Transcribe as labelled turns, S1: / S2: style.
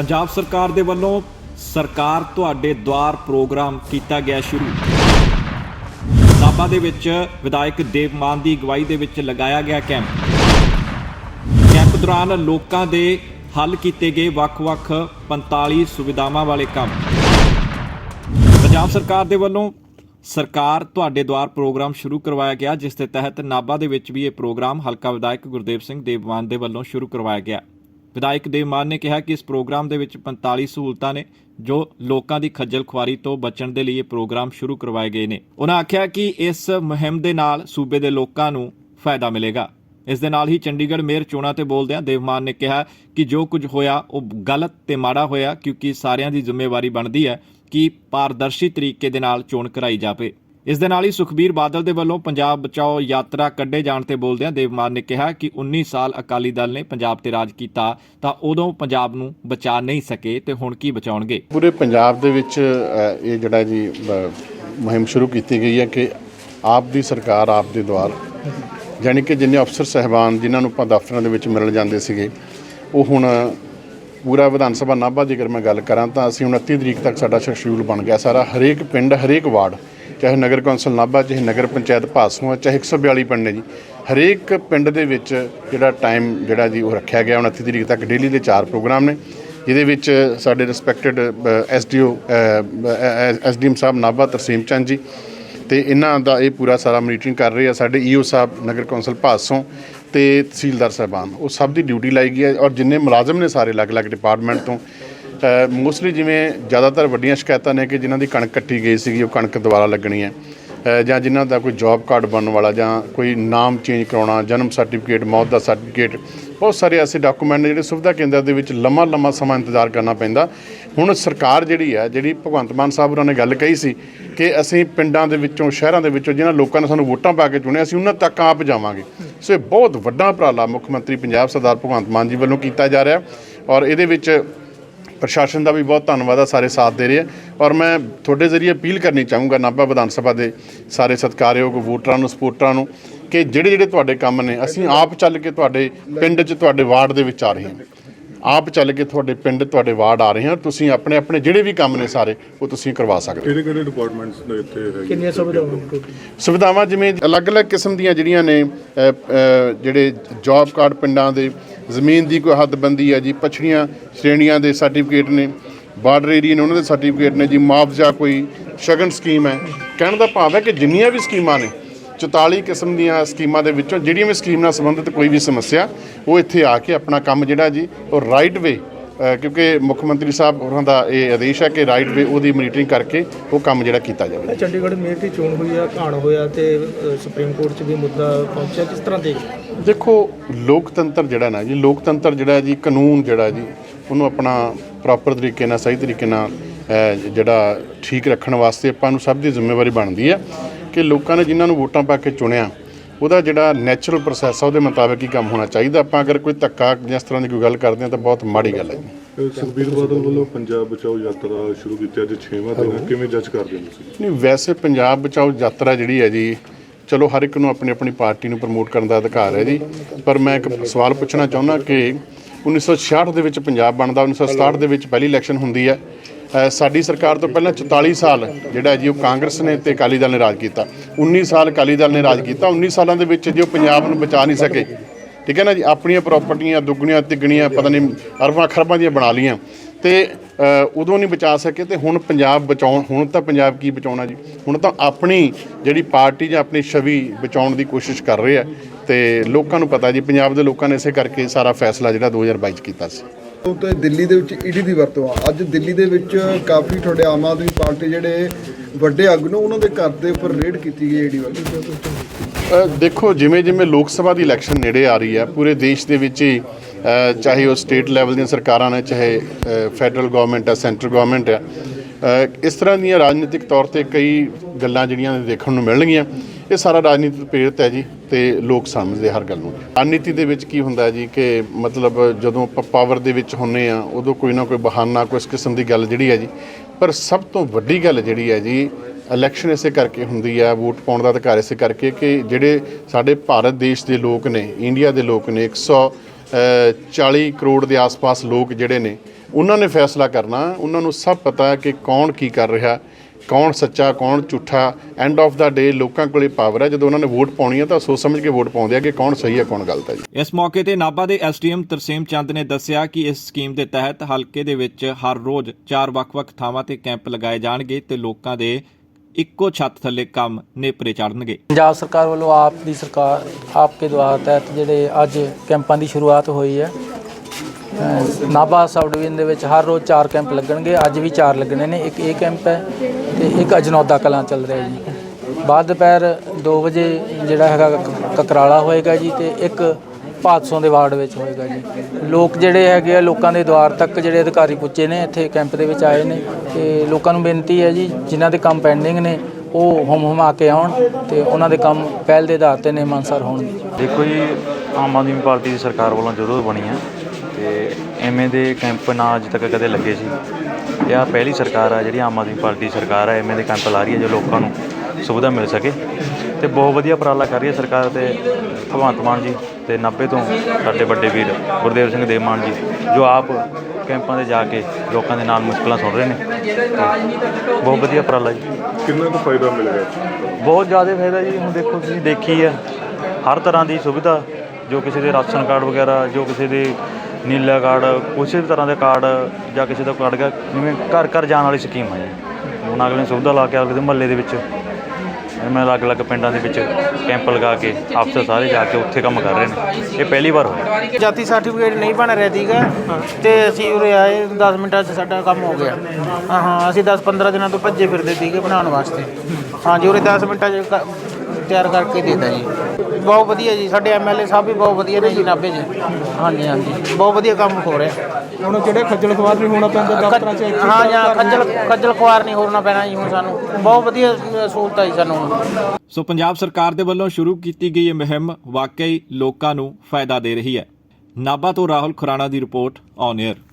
S1: ਪੰਜਾਬ ਸਰਕਾਰ ਦੇ ਵੱਲੋਂ ਸਰਕਾਰ ਤੁਹਾਡੇ ਦੁਆਰ ਪ੍ਰੋਗਰਾਮ ਕੀਤਾ ਗਿਆ ਸ਼ੁਰੂ। ਨਾਭਾ ਦੇ ਵਿੱਚ ਵਿਧਾਇਕ ਦੇਵ ਮਾਨ ਦੀ ਅਗਵਾਈ ਦੇ ਵਿੱਚ ਲਗਾਇਆ ਗਿਆ ਕੈਂਪ। ਕੈਂਪ ਦੌਰਾਨ ਲੋਕਾਂ ਦੇ ਹੱਲ ਕੀਤੇ ਗਏ ਵੱਖ-ਵੱਖ 45 ਸੁਵਿਧਾਵਾਂ ਵਾਲੇ ਕੰਮ। ਪੰਜਾਬ ਸਰਕਾਰ ਦੇ ਵੱਲੋਂ ਸਰਕਾਰ ਤੁਹਾਡੇ ਦੁਆਰ ਪ੍ਰੋਗਰਾਮ ਸ਼ੁਰੂ ਕਰਵਾਇਆ ਗਿਆ, ਜਿਸ ਦੇ ਤਹਿਤ ਨਾਭਾ ਦੇ ਵਿੱਚ ਵੀ ਇਹ ਪ੍ਰੋਗਰਾਮ ਹਲਕਾ ਵਿਧਾਇਕ ਗੁਰਦੇਵ ਸਿੰਘ ਦੇਵਮਾਨ ਦੇ ਵੱਲੋਂ ਸ਼ੁਰੂ ਕਰਵਾਇਆ ਗਿਆ। ਵਿਧਾਇਕ ਦੇਵਮਾਨ ਨੇ ਕਿਹਾ ਕਿ ਇਸ ਪ੍ਰੋਗਰਾਮ ਦੇ ਵਿੱਚ 45 ਸਹੂਲਤਾਂ ਨੇ, ਜੋ ਲੋਕਾਂ ਦੀ ਖੱਜਲ ਖੁਆਰੀ ਤੋਂ ਬਚਣ ਦੇ ਲਈ ਇਹ ਪ੍ਰੋਗਰਾਮ ਸ਼ੁਰੂ ਕਰਵਾਏ ਗਏ ਨੇ। ਉਹਨਾਂ ਆਖਿਆ ਕਿ ਇਸ ਮੁਹਿੰਮ ਦੇ ਨਾਲ ਸੂਬੇ ਦੇ ਲੋਕਾਂ ਨੂੰ ਫਾਇਦਾ ਮਿਲੇਗਾ। ਇਸ ਦੇ ਨਾਲ ਹੀ ਚੰਡੀਗੜ੍ਹ ਮੇਅਰ ਚੋਣਾਂ ਤੇ ਬੋਲਦਿਆਂ ਦੇਵਮਾਨ ਨੇ ਕਿਹਾ ਕਿ ਜੋ ਕੁਝ ਹੋਇਆ, ਉਹ ਗਲਤ ਤੇ ਮਾੜਾ ਹੋਇਆ, ਕਿਉਂਕਿ ਸਾਰਿਆਂ ਦੀ ਜ਼ਿੰਮੇਵਾਰੀ ਬਣਦੀ ਹੈ ਕਿ ਪਾਰਦਰਸ਼ੀ ਤਰੀਕੇ ਦੇ ਨਾਲ ਚੋਣ ਕਰਾਈ ਜਾਵੇ। ਇਸ ਦੇ ਨਾਲ ਹੀ ਸੁਖਬੀਰ ਬਾਦਲ ਦੇ ਵੱਲੋਂ ਪੰਜਾਬ ਬਚਾਓ ਯਾਤਰਾ ਕੱਢੇ ਜਾਣ ਤੇ ਬੋਲਦਿਆਂ ਦੇਵਮਾਨ ਨੇ ਕਿਹਾ ਕਿ 19 ਸਾਲ ਅਕਾਲੀ ਦਲ ਨੇ ਪੰਜਾਬ ਤੇ ਰਾਜ ਕੀਤਾ ਤਾਂ ਉਦੋਂ ਪੰਜਾਬ ਨੂੰ ਬਚਾ ਨਹੀਂ ਸਕੇ ਤੇ ਹੁਣ ਕੀ ਬਚਾਉਣਗੇ?
S2: ਪੂਰੇ ਪੰਜਾਬ ਦੇ ਵਿੱਚ ਅ, ਇਹ ਜਿਹੜਾ ਜੀ ਅ, ਮੁਹਿੰਮ ਸ਼ੁਰੂ ਕੀਤੀ ਗਈ ਹੈ ਕਿ ਆਪ ਦੀ ਸਰਕਾਰ ਆਪ ਦੇ ਦੁਆਰ ਯਾਨੀ ਕਿ ਜਿੰਨੇ ਅਫਸਰ ਸਹਿਬਾਨ ਜਿਨ੍ਹਾਂ ਨੂੰ ਆਪਾਂ ਦਫ਼ਤਰਾਂ ਦੇ ਵਿੱਚ ਮਿਲਣ ਜਾਂਦੇ ਸੀਗੇ ਉਹ ਹੁਣ ਪੂਰਾ ਵਿਧਾਨ ਸਭਾ ਨਾਭਾ ਜੇਕਰ ਮੈਂ ਗੱਲ ਕਰਾਂ ਤਾਂ ਅਸੀਂ 29 ਤਰੀਕ ਤੱਕ ਸਾਡਾ ਸ਼ਡਿਊਲ ਬਣ ਗਿਆ। ਸਾਰਾ ਹਰੇਕ ਪਿੰਡ ਹਰੇਕ ਵਾਰਡ ਚਾਹੇ ਨਗਰ ਕੌਂਸਲ ਨਾਭਾ, ਚਾਹੇ ਨਗਰ ਪੰਚਾਇਤ ਭਾਸੋਂ ਚਾਹੇ 142 ਪਿੰਡ ਨੇ ਜੀ, ਹਰੇਕ ਪਿੰਡ ਦੇ ਵਿੱਚ ਜਿਹੜਾ ਟਾਈਮ ਜਿਹੜਾ ਜੀ ਉਹ ਰੱਖਿਆ ਗਿਆ 29 ਤਰੀਕ ਤੱਕ ਡੇਲੀ ਦੇ ਚਾਰ ਪ੍ਰੋਗਰਾਮ ਨੇ, ਜਿਹਦੇ ਵਿੱਚ ਸਾਡੇ respected SDO SDM Sahib Nabha, Tarsem Chand ji, ਤੇ ਇਹਨਾਂ ਦਾ ਇਹ ਪੂਰਾ ਸਾਰਾ ਮੋਨੀਟਰਿੰਗ ਕਰ ਰਹੇ ਆ ਸਾਡੇ ਈਓ ਸਾਹਿਬ, ਨਗਰ ਕੌਂਸਲ ਭਾਸੋਂ ਤੇ ਤਹਿਸੀਲਦਾਰ ਸਾਹਿਬਾਨ। ਉਹ ਸਭ ਦੀ ਡਿਊਟੀ ਲਾਈ ਗਈ ਹੈ ਔਰ ਜਿੰਨੇ ਮੁਲਾਜ਼ਮ ਨੇ ਸਾਰੇ ਅਲੱਗ-ਅਲੱਗ ਡਿਪਾਰਟਮੈਂਟ ਤੋਂ ਮੋਸਟਲੀ ਜਿਵੇਂ ਜ਼ਿਆਦਾਤਰ ਵੱਡੀਆਂ ਸ਼ਿਕਾਇਤਾਂ ਨੇ ਕਿ ਜਿਨ੍ਹਾਂ ਦੀ ਕਣਕ ਕੱਟੀ ਗਈ ਸੀਗੀ, ਉਹ ਕਣਕ ਦੁਬਾਰਾ ਲੱਗਣੀ ਹੈ। ਜਾਂ ਜਿਨ੍ਹਾਂ ਦਾ ਕੋਈ ਜੌਬ ਕਾਰਡ ਬਣਨ ਵਾਲਾ ਜਾਂ ਕੋਈ ਨਾਮ ਚੇਂਜ ਕਰਾਉਣਾ, ਜਨਮ ਸਰਟੀਫਿਕੇਟ ਮੌਤ ਦਾ ਸਰਟੀਫਿਕੇਟ ਬਹੁਤ ਸਾਰੇ ਐਸੇ ਡਾਕੂਮੈਂਟ ਨੇ ਜਿਹੜੇ ਸੁਵਿਧਾ ਕੇਂਦਰ ਦੇ ਵਿੱਚ ਲੰਮਾ ਲੰਮਾ ਸਮਾਂ ਇੰਤਜ਼ਾਰ ਕਰਨਾ ਪੈਂਦਾ। ਹੁਣ ਸਰਕਾਰ ਜਿਹੜੀ ਹੈ, ਜਿਹੜੀ ਭਗਵੰਤ ਮਾਨ ਸਾਹਿਬ ਉਹਨਾਂ ਨੇ ਗੱਲ ਕਹੀ ਸੀ ਕਿ ਅਸੀਂ ਪਿੰਡਾਂ ਦੇ ਵਿੱਚੋਂ, ਸ਼ਹਿਰਾਂ ਦੇ ਵਿੱਚੋਂ ਜਿਨ੍ਹਾਂ ਲੋਕਾਂ ਨੇ ਸਾਨੂੰ ਵੋਟਾਂ ਪਾ ਕੇ ਚੁਣਿਆ, ਅਸੀਂ ਉਹਨਾਂ ਤੱਕ ਆਪ ਜਾਵਾਂਗੇ। ਸੋ ਇਹ ਬਹੁਤ ਵੱਡਾ ਉਪਰਾਲਾ ਮੁੱਖ ਮੰਤਰੀ ਪੰਜਾਬ ਸਰਦਾਰ ਭਗਵੰਤ ਮਾਨ ਜੀ ਵੱਲੋਂ ਕੀਤਾ ਜਾ ਰਿਹਾ ਔਰ ਇਹਦੇ ਵਿੱਚ ਪ੍ਰਸ਼ਾਸਨ ਦਾ ਵੀ ਬਹੁਤ ਧੰਨਵਾਦ ਆ ਸਾਰੇ ਸਾਥ ਦੇ ਰਹੇ ਆ। ਔਰ ਮੈਂ ਤੁਹਾਡੇ ਜ਼ਰੀਏ ਅਪੀਲ ਕਰਨੀ ਚਾਹੂੰਗਾ ਨਾਭਾ ਵਿਧਾਨ ਸਭਾ ਦੇ ਸਾਰੇ ਸਤਿਕਾਰਯੋਗ ਵੋਟਰਾਂ ਨੂੰ ਸਪੋਰਟਰਾਂ ਨੂੰ ਕਿ ਜਿਹੜੇ ਜਿਹੜੇ ਤੁਹਾਡੇ ਕੰਮ ਨੇ ਅਸੀਂ ਆਪ ਚੱਲ ਕੇ ਤੁਹਾਡੇ ਪਿੰਡ 'ਚ ਤੁਹਾਡੇ ਵਾਰਡ ਦੇ ਵਿੱਚ ਆ ਰਹੇ ਹਾਂ। ਆਪ ਚੱਲ ਕੇ ਤੁਹਾਡੇ ਪਿੰਡ ਤੁਹਾਡੇ ਵਾਰਡ ਆ ਰਹੇ ਹਾਂ ਤੁਸੀਂ ਆਪਣੇ ਆਪਣੇ ਜਿਹੜੇ ਵੀ ਕੰਮ ਨੇ ਸਾਰੇ ਉਹ ਤੁਸੀਂ ਕਰਵਾ ਸਕਦੇ ਹੋ।
S3: ਕਿਹੜੇ ਕਿਹੜੇ ਡਿਪਾਰਟਮੈਂਟਸ ਨੇ ਇੱਥੇ
S4: ਕਿੰਨੀਆਂ ਸੁਵਿਧਾਵਾਂ
S2: ਸੁਵਿਧਾਵਾਂ ਜਿਵੇਂ ਅਲੱਗ-ਅਲੱਗ ਕਿਸਮ ਦੀਆਂ ਜਿਹੜੀਆਂ ਨੇ ਜਿਹੜੇ ਜੌਬ ਕਾਰਡ ਪਿੰਡਾਂ ਦੇ ਜ਼ਮੀਨ ਦੀ ਕੋਈ ਹੱਦਬੰਦੀ ਹੈ ਜੀ, ਪਛੜੀਆਂ ਸ਼੍ਰੇਣੀਆਂ ਦੇ ਸਰਟੀਫਿਕੇਟ ਨੇ, ਬਾਰਡਰ ਏਰੀਆ ਨੇ ਉਹਨਾਂ ਦੇ ਸਰਟੀਫਿਕੇਟ ਨੇ ਜੀ, ਮੁਆਵਜ਼ਾ ਕੋਈ ਸ਼ਗਨ ਸਕੀਮ ਹੈ। ਕਹਿਣ ਦਾ ਭਾਵ ਹੈ ਕਿ ਜਿੰਨੀਆਂ ਵੀ ਸਕੀਮਾਂ ਨੇ 44 ਕਿਸਮ ਦੀਆਂ ਸਕੀਮਾਂ ਦੇ ਵਿੱਚੋਂ ਜਿਹੜੀਆਂ ਵੀ ਸਕੀਮ ਨਾਲ ਸੰਬੰਧਿਤ ਕੋਈ ਵੀ ਸਮੱਸਿਆ, ਉਹ ਇੱਥੇ ਆ ਕੇ ਆਪਣਾ ਕੰਮ ਜਿਹੜਾ ਜੀ, ਉਹ ਰਾਈਟ ਵੇ ਕਿਉਂਕਿ ਮੁੱਖ ਮੰਤਰੀ ਸਾਹਿਬ ਹੋਰਾਂ ਦਾ ਇਹ ਆਦੇਸ਼ ਹੈ ਕਿ ਰਾਈਟ ਵੇ ਉਹਦੀ ਮੋਨੀਟਰਿੰਗ ਕਰਕੇ ਉਹ ਕੰਮ ਜਿਹੜਾ ਕੀਤਾ ਜਾਵੇ।
S4: ਚੰਡੀਗੜ੍ਹ ਮੇਅਰ ਦੀ ਚੋਣ ਹੋਈ ਆ ਘਾਣ ਹੋਇਆ ਤੇ ਸੁਪਰੀਮ ਕੋਰਟ 'ਚ ਵੀ ਮੁੱਦਾ ਪਹੁੰਚਿਆ। ਕਿਸ ਤਰ੍ਹਾਂ ਦੇਖ
S2: ਦੇਖੋ ਲੋਕਤੰਤਰ ਜਿਹੜਾ ਨਾ ਜੀ ਲੋਕਤੰਤਰ ਜਿਹੜਾ ਜੀ ਕਾਨੂੰਨ ਜਿਹੜਾ ਜੀ ਉਹਨੂੰ ਆਪਣਾ ਪ੍ਰੋਪਰ ਤਰੀਕੇ ਨਾਲ ਸਹੀ ਤਰੀਕੇ ਨਾਲ ਜਿਹੜਾ ਠੀਕ ਰੱਖਣ ਵਾਸਤੇ ਆਪਾਂ ਨੂੰ ਸਭ ਦੀ ਜ਼ਿੰਮੇਵਾਰੀ ਬਣਦੀ ਹੈ ਕਿ ਲੋਕਾਂ ਨੇ ਜਿਨ੍ਹਾਂ ਨੂੰ ਵੋਟਾਂ ਪਾ ਕੇ ਚੁਣਿਆ ਉਹਦਾ ਜਿਹੜਾ ਨੈਚੁਰਲ ਪ੍ਰੋਸੈਸ ਆ ਉਹਦੇ ਮੁਤਾਬਕ ਹੀ ਕੰਮ ਹੋਣਾ ਚਾਹੀਦਾ। ਆਪਾਂ ਅਗਰ ਕੋਈ ਧੱਕਾ ਜਾਂ ਇਸ ਤਰ੍ਹਾਂ ਦੀ ਕੋਈ ਗੱਲ ਕਰਦੇ ਹਾਂ ਤਾਂ ਬਹੁਤ ਮਾੜੀ ਗੱਲ ਹੈ
S3: ਸੁਖਬੀਰ ਬਾਦਲ ਵੱਲੋਂ ਪੰਜਾਬ ਬਚਾਓ ਯਾਤਰਾ ਸ਼ੁਰੂ ਕੀਤੀ ਅੱਜ 6ਵਾਂ ਦਿਨ ਹੈ। ਕਿਵੇਂ ਜੱਜ ਕਰਦੇ ਹੋ ਤੁਸੀਂ?
S2: ਨਹੀਂ ਵੈਸੇ ਪੰਜਾਬ ਬਚਾਓ ਯਾਤਰਾ ਜਿਹੜੀ ਹੈ ਜੀ ਚਲੋ ਹਰ ਇੱਕ ਨੂੰ ਆਪਣੀ ਆਪਣੀ ਪਾਰਟੀ ਨੂੰ ਪ੍ਰਮੋਟ ਕਰਨ ਦਾ ਅਧਿਕਾਰ ਹੈ ਜੀ। ਪਰ ਮੈਂ ਇੱਕ ਸਵਾਲ ਪੁੱਛਣਾ ਚਾਹੁੰਦਾ ਕਿ 1966 ਦੇ ਵਿੱਚ ਪੰਜਾਬ ਬਣਦਾ 1967 ਦੇ ਵਿੱਚ ਪਹਿਲੀ ਇਲੈਕਸ਼ਨ ਹੁੰਦੀ ਹੈ। ਸਾਡੀ ਸਰਕਾਰ ਤੋਂ ਪਹਿਲਾਂ 44 ਸਾਲ ਜਿਹੜਾ ਜੀ ਉਹ ਕਾਂਗਰਸ ਨੇ ਤੇ ਅਕਾਲੀ ਦਲ ਨੇ ਰਾਜ ਕੀਤਾ। 19 ਸਾਲ ਅਕਾਲੀ ਦਲ ਨੇ ਰਾਜ ਕੀਤਾ। 19 ਸਾਲਾਂ ਦੇ ਵਿੱਚ ਜੇ ਉਹ ਪੰਜਾਬ ਨੂੰ ਬਚਾ ਨਹੀਂ ਸਕੇ, ਠੀਕ ਹੈ ਨਾ ਜੀ? ਆਪਣੀਆਂ ਪ੍ਰਾਪਰਟੀਆਂ ਦੁੱਗਣੀਆਂ, ਤਿੱਗਣੀਆਂ, ਪਤਾ ਨਹੀਂ ਅਰਬਾਂ ਖਰਬਾਂ ਦੀਆਂ ਬਣਾ ਲੀਆਂ ਤੇ ਉਦੋਂ ਨਹੀਂ ਬਚਾ ਸਕੇ ਤੇ ਹੁਣ ਪੰਜਾਬ ਬਚਾਉਣ, ਹੁਣ ਤਾਂ ਪੰਜਾਬ ਕੀ ਬਚਾਉਣਾ ਜੀ? ਹੁਣ ਤਾਂ ਆਪਣੀ ਜਿਹੜੀ ਪਾਰਟੀ ਜਾਂ ਆਪਣੀ ਛਵੀ ਬਚਾਉਣ ਦੀ ਕੋਸ਼ਿਸ਼ ਕਰ ਰਹੇ ਆ। ਤੇ ਲੋਕਾਂ ਨੂੰ ਪਤਾ ਜੀ, ਪੰਜਾਬ ਦੇ ਲੋਕਾਂ ਨੇ ਇਸੇ ਕਰਕੇ ਸਾਰਾ ਫੈਸਲਾ ਜਿਹੜਾ 2022 ਚ ਕੀਤਾ ਸੀ।
S5: ਉਹ ਤੇ ਦਿੱਲੀ ਦੇ ਵਿੱਚ ਈਡੀ ਦੀ ਵਰਤੋਂ ਆ। ਅੱਜ ਦਿੱਲੀ ਦੇ ਵਿੱਚ ਕਾਫੀ ਤੁਹਾਡੇ ਆਮ ਆਦਮੀ ਪਾਰਟੀ ਜਿਹੜੇ ਵੱਡੇ ਆਗੂ ਨੇ ਉਹਨਾਂ ਦੇ ਘਰ ਦੇ ਉੱਪਰ ਰੇਡ ਕੀਤੀ ਗਈ ਈਡੀ ਵੱਲੋਂ।
S2: ਦੇਖੋ, ਜਿਵੇਂ ਜਿਵੇਂ ਲੋਕ ਸਭਾ ਦੀ ਇਲੈਕਸ਼ਨ ਨੇੜੇ ਆ ਰਹੀ ਹੈ, ਪੂਰੇ ਦੇਸ਼ ਦੇ ਵਿੱਚ ਹੀ ਚਾਹੇ ਉਹ ਸਟੇਟ ਲੈਵਲ ਦੀਆਂ ਸਰਕਾਰਾਂ ਨੇ, ਚਾਹੇ ਫੈਡਰਲ ਗਵਰਨਮੈਂਟ ਹੈ ਸੈਂਟਰ ਗਵਰਨਮੈਂਟ ਹੈ ਇਸ ਤਰ੍ਹਾਂ ਦੀਆਂ ਰਾਜਨੀਤਿਕ ਤੌਰ ਤੇ ਕਈ ਗੱਲਾਂ ਜਿਹੜੀਆਂ ਦੇਖਣ ਨੂੰ ਮਿਲਣਗੀਆਂ। ਇਹ ਸਾਰਾ ਰਾਜਨੀਤਿਕ ਪ੍ਰੇਰਿਤ ਹੈ ਜੀ ਤੇ ਲੋਕ ਸਮਝਦੇ ਹਰ ਗੱਲ ਨੂੰ। ਰਾਜਨੀਤੀ ਦੇ ਵਿੱਚ ਕੀ ਹੁੰਦਾ ਜੀ ਕਿ ਮਤਲਬ ਜਦੋਂ ਆਪਾਂ ਪਾਵਰ ਦੇ ਵਿੱਚ ਹੁੰਨੇ ਆ, ਉਦੋਂ ਕੋਈ ਨਾ ਕੋਈ ਬਹਾਨਾ ਕੋਈ ਇਸ ਕਿਸਮ ਦੀ ਗੱਲ ਜਿਹੜੀ ਹੈ ਜੀ। ਪਰ ਸਭ ਤੋਂ ਵੱਡੀ ਗੱਲ ਜਿਹੜੀ ਹੈ ਜੀ ਇਲੈਕਸ਼ਨ ਇਸੇ ਕਰਕੇ ਹੁੰਦੀ ਆ, ਵੋਟ ਪਾਉਣ ਦਾ ਅਧਿਕਾਰ ਇਸੇ ਕਰਕੇ ਕਿ ਜਿਹੜੇ ਸਾਡੇ ਭਾਰਤ ਦੇਸ਼ ਦੇ ਲੋਕ ਨੇ ਇੰਡੀਆ ਦੇ ਲੋਕ ਨੇ 140 ਕਰੋੜ ਦੇ ਆਸ-ਪਾਸ ਲੋਕ ਜਿਹੜੇ ਨੇ, ਉਹਨਾਂ ਨੇ ਫੈਸਲਾ ਕਰਨਾ, ਉਹਨਾਂ ਨੂੰ ਸਭ ਪਤਾ ਕਿ ਕੌਣ ਕੀ ਕਰ ਰਿਹਾ। ਕੌਣ ਸੱਚਾ ਕੌਣ ਝੂਠਾ ਐਂਡ ਆਫ ਦਾ ਡੇ ਲੋਕਾਂ ਕੋਲੇ ਪਾਵਰ ਹੈ ਜਦੋਂ ਉਹਨਾਂ ਨੇ ਵੋਟ ਪਾਉਣੀ ਹੈ ਤਾਂ ਸੋਚ ਸਮਝ ਕੇ ਵੋਟ ਪਾਉਂਦੇ ਆ ਕਿ ਕੌਣ ਸਹੀ ਹੈ ਕੌਣ ਗਲਤ ਹੈ ਜੀ।
S1: ਇਸ ਮੌਕੇ ਤੇ ਨਾਭਾ ਦੇ ਐਸਡੀਐਮ ਤਰਸੇਮ ਚੰਦ ਨੇ ਦੱਸਿਆ ਕਿ ਇਸ ਸਕੀਮ ਦੇ ਤਹਿਤ ਹਲਕੇ ਦੇ ਵਿੱਚ ਹਰ ਰੋਜ਼ ਚਾਰ ਵੱਖ-ਵੱਖ ਥਾਵਾਂ ਤੇ ਕੈਂਪ ਲਗਾਏ ਜਾਣਗੇ ਤੇ ਲੋਕਾਂ ਦੇ ਇੱਕੋ ਛੱਤ ਥੱਲੇ ਕੰਮ ਨੇਪਰੇ ਚੜਨਗੇ
S6: ਪੰਜਾਬ ਸਰਕਾਰ ਵੱਲੋਂ ਆਪ ਦੀ ਸਰਕਾਰ ਆਪਕੇ ਦੁਆਰ ਤਹਿਤ ਜਿਹੜੇ ਅੱਜ ਕੈਂਪਾਂ ਦੀ ਸ਼ੁਰੂਆਤ ਹੋਈ ਹੈ ਨਾਭਾ ਸਬ ਡਿਵੀਜ਼ਨ ਦੇ ਵਿੱਚ ਹਰ ਰੋਜ਼ 4 ਕੈਂਪ ਲੱਗਣਗੇ ਅੱਜ ਵੀ 4 ਲੱਗਣੇ ਨੇ ਇੱਕ ਇਹ ਕੈਂਪ ਹੈ ਤੇ ਇੱਕ ਅਜਨੌਦਾ ਕਲਾਂ ਚੱਲ ਰਿਹਾ ਜੀ। ਬਾਅਦ ਦੁਪਹਿਰ 2 ਵਜੇ ਜਿਹੜਾ ਹੈਗਾ ਕਕਰਾਲਾ ਹੋਏਗਾ ਜੀ ਤੇ ਇੱਕ ਪਾਤਸੋਂ ਦੇ ਵਾਰਡ ਵਿੱਚ ਹੋਏਗਾ ਜੀ। ਲੋਕ ਜਿਹੜੇ ਹੈਗੇ ਆ, ਲੋਕਾਂ ਦੇ ਦੁਆਰ ਤੱਕ ਜਿਹੜੇ ਅਧਿਕਾਰੀ ਪੁੱਜੇ ਨੇ, ਇੱਥੇ ਕੈਂਪ ਦੇ ਵਿੱਚ ਆਏ ਨੇ ਤੇ ਲੋਕਾਂ ਨੂੰ ਬੇਨਤੀ ਹੈ ਜੀ, ਜਿਨ੍ਹਾਂ ਦੇ ਕੰਮ ਪੈਂਡਿੰਗ ਨੇ, ਉਹ ਹੁਮ ਹੁਮਾ ਕੇ ਆਉਣ ਤੇ ਉਹਨਾਂ ਦੇ ਕੰਮ ਪਹਿਲ ਦੇ ਆਧਾਰ ਤੇ ਨਿਯਮ ਅਨੁਸਾਰ ਹੋਣਗੇ
S7: ਦੇਖੋ ਜੀ, ਆਮ ਆਦਮੀ ਪਾਰਟੀ ਦੀ ਸਰਕਾਰ ਵੱਲੋਂ ਜਦੋਂ ਬਣੀ ਆ ਤੇ ਐਵੇਂ ਦੇ ਕੈਂਪ ਨਾ ਅੱਜ ਤੱਕ ਕਦੇ ਲੱਗੇ ਸੀ। ਇਹ ਆ ਪਹਿਲੀ ਸਰਕਾਰ ਆ ਜਿਹੜੀ ਆਮ ਆਦਮੀ ਪਾਰਟੀ ਦੀ ਸਰਕਾਰ ਆ ਐਵੇਂ ਦੇ ਕੈਂਪ ਲਾ ਰਹੀ ਹੈ ਜੋ ਲੋਕਾਂ ਨੂੰ ਸੁਵਿਧਾ ਮਿਲ ਸਕੇ। ਤੇ ਬਹੁਤ ਵਧੀਆ ਉਪਰਾਲਾ ਕਰ ਰਹੀ ਹੈ ਸਰਕਾਰ ਤੇ ਭਗਵੰਤ ਮਾਨ ਜੀ ਤੇ 90 ਤੋਂ ਸਾਡੇ ਵੱਡੇ ਵੀਰ ਗੁਰਦੇਵ ਸਿੰਘ ਦੇਵ ਮਾਨ ਜੀ ਜੋ ਆਪ ਕੈਂਪਾਂ ਤੇ ਜਾ ਕੇ ਲੋਕਾਂ ਦੇ ਨਾਲ ਮੁਸ਼ਕਲਾਂ ਸੁਣ ਰਹੇ ਨੇ। ਬਹੁਤ ਵਧੀਆ ਉਪਰਾਲਾ ਜੀ।
S3: ਕਿੰਨਾ ਕੁ ਫਾਇਦਾ ਮਿਲੇਗਾ
S7: ਬਹੁਤ ਜ਼ਿਆਦਾ ਫਾਇਦਾ ਜੀ ਹੁਣ ਦੇਖੋ ਤੁਸੀਂ ਦੇਖੀ ਹੈ ਹਰ ਤਰ੍ਹਾਂ ਦੀ ਸੁਵਿਧਾ ਜੋ ਕਿਸੇ ਦੇ ਰਾਸ਼ਨ ਕਾਰਡ ਵਗੈਰਾ ਜੋ ਕਿਸੇ ਦੇ ਨੀਲਾ ਕਾਰਡ ਕਿਸੇ ਵੀ ਤਰ੍ਹਾਂ ਦੇ ਕਾਰਡ ਜਾਂ ਕਿਸੇ ਦਾ ਕਾਰਡ ਗਿਆ, ਜਿਵੇਂ ਘਰ ਘਰ ਜਾਣ ਵਾਲੀ ਸਕੀਮ ਹੈ ਜੀ। ਹੁਣ ਅਗਲੇ ਨੇ ਸੁਵਿਧਾ ਲਾ ਕੇ ਅਗਲੇ ਦੇ ਮਹੱਲੇ ਦੇ ਵਿੱਚ ਮੈਂ ਅਲੱਗ-ਅਲੱਗ ਪਿੰਡਾਂ ਦੇ ਵਿੱਚ ਕੈਂਪ ਲਗਾ ਕੇ ਅਫਸਰ ਸਾਰੇ ਜਾ ਕੇ ਉੱਥੇ ਕੰਮ ਕਰ ਰਹੇ ਨੇ। ਇਹ ਪਹਿਲੀ ਵਾਰ ਹੋਇਆ।
S8: ਜਾਤੀ ਸਰਟੀਫਿਕੇਟ ਨਹੀਂ ਬਣ ਰਿਹਾ ਸੀਗਾ ਤੇ ਅਸੀਂ ਉਰੇ ਆਏ 10 ਮਿੰਟਾਂ 'ਚ ਸਾਡਾ ਕੰਮ ਹੋ ਗਿਆ। ਹਾਂ ਅਸੀਂ 10-15 ਦਿਨਾਂ ਤੋਂ ਭੱਜੇ ਫਿਰਦੇ ਸੀਗੇ ਬਣਾਉਣ ਵਾਸਤੇ। ਹਾਂ ਜੀ, ਉਰੇ 10 ਮਿੰਟਾਂ 'ਚ ਤਿਆਰ ਕਰਕੇ ਦੇਤਾ ਜੀ। ਬਹੁਤ ਵਧੀਆ ਜੀ ਸਾਡੇ ਐਮਐਲਏ ਸਾਹਿਬ ਵੀ ਬਹੁਤ ਵਧੀਆ ਨੇ ਜੀ ਨਾਭੇ 'ਚ ਹਾਂਜੀ ਹਾਂਜੀ। ਬਹੁਤ ਵਧੀਆ ਕੰਮ ਹੋ ਰਿਹਾ।
S4: ਹੁਣ ਜਿਹੜੇ ਖੱਜਲ ਖਵਾਰ ਨਹੀਂ ਹੋਣਾ ਪੈਂਦਾ ਦਫ਼ਤਰਾਂ 'ਚ
S8: ਹਾਂ ਜਾਂ ਖੱਜਲ ਖੱਜਲ ਖੁਆਰ ਨਹੀਂ ਹੋਣਾ ਪੈਣਾ ਜੀ ਹੁਣ ਸਾਨੂੰ। ਬਹੁਤ ਵਧੀਆ ਸਹੂਲਤ ਜੀ ਸਾਨੂੰ ਹੁਣ।
S1: ਸੋ ਪੰਜਾਬ ਸਰਕਾਰ ਦੇ ਵੱਲੋਂ ਸ਼ੁਰੂ ਕੀਤੀ ਗਈ ਇਹ ਮੁਹਿੰਮ ਵਾਕਈ ਲੋਕਾਂ ਨੂੰ ਫਾਇਦਾ ਦੇ ਰਹੀ ਹੈ। ਨਾਭਾ ਤੋਂ ਰਾਹੁਲ ਖੁਰਾਣਾ ਦੀ ਰਿਪੋਰਟ ਔਨ 에ਅਰ